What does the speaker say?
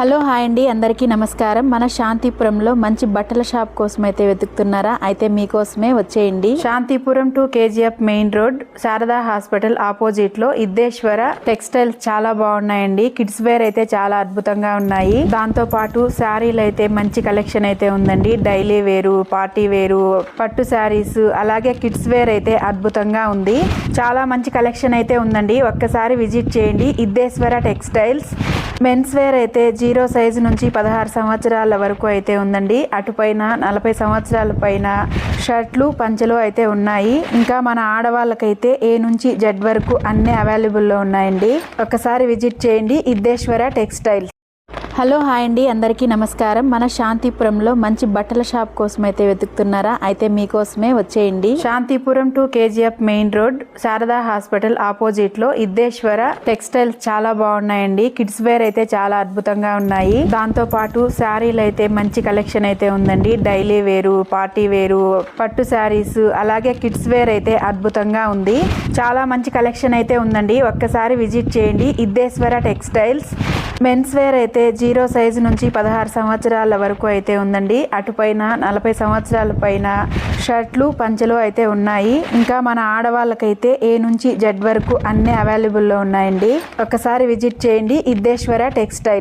Hello hi అండి అందరికీ నమస్కారం. మన శాంతిపురంలో మంచి బట్టల షాప్ కోసం అయితే వెతుకుతున్నారా? అయితే మీకోసమే వచ్చేయండి. Shantipuram to KGF main road Sharada hospital ఆపోజిట్లో ఇద్దేశ్వర టెక్స్టైల్స్ చాలా బాగున్నాయండి. కిడ్స్ వేర్ అయితే చాలా అద్భుతంగా ఉన్నాయి. దాంతో పాటు శారీలు అయితే మంచి కలెక్షన్ అయితే ఉందండి. డైలీ వేరు పార్టీ వేరు పట్టు శారీస్ అలాగే కిడ్స్ వేర్ అయితే అద్భుతంగా ఉంది. చాలా మంచి కలెక్షన్ అయితే ఉందండి. ఒక్కసారి విజిట్ చేయండి. ఇద్దేశ్వర టెక్స్టైల్స్. మెన్స్ వేర్ అయితే జీరో సైజు నుంచి పదహారు సంవత్సరాల వరకు అయితే ఉందండి. అటుపైన నలభై సంవత్సరాల పైన షర్ట్లు పంచెలు అయితే ఉన్నాయి. ఇంకా మన ఆడవాళ్ళకైతే ఏ నుంచి జెడ్ వరకు అన్ని అవైలబుల్లో ఉన్నాయండి. ఒకసారి విజిట్ చేయండి. ఇద్దేశ్వర టెక్స్టైల్ హలో హాయ్ అండి. అందరికీ నమస్కారం. మన శాంతిపురంలో మంచి బట్టల షాప్ కోసం అయితే వెతుకుతున్నారా? అయితే మీకోసమే వచ్చేయండి. Shantipuram to KGF main road Sharada hospital ఆపోజిట్లో ఇద్దేశ్వర టెక్స్టైల్స్ చాలా బాగున్నాయండి. కిడ్స్ వేర్ అయితే చాలా అద్భుతంగా ఉన్నాయి. దాంతో పాటు శారీలు అయితే మంచి కలెక్షన్ అయితే ఉందండి. డైలీ వేరు పార్టీ వేరు పట్టు శారీస్ అలాగే కిడ్స్ వేర్ అయితే అద్భుతంగా ఉంది. చాలా మంచి కలెక్షన్ అయితే ఉందండి. ఒక్కసారి విజిట్ చేయండి. ఇద్దేశ్వర టెక్స్టైల్స్. మెన్స్ వేర్ అయితే జీరో సైజు నుంచి పదహారు సంవత్సరాల వరకు అయితే ఉందండి. అటుపైన నలభై సంవత్సరాల పైన షర్ట్లు పంచెలు అయితే ఉన్నాయి. ఇంకా మన ఆడవాళ్ళకైతే ఏ నుంచి జెడ్ వరకు అన్ని అవైలబుల్లో ఉన్నాయండి. ఒకసారి విజిట్ చేయండి. ఇద్దేశ్వర టెక్స్టైల్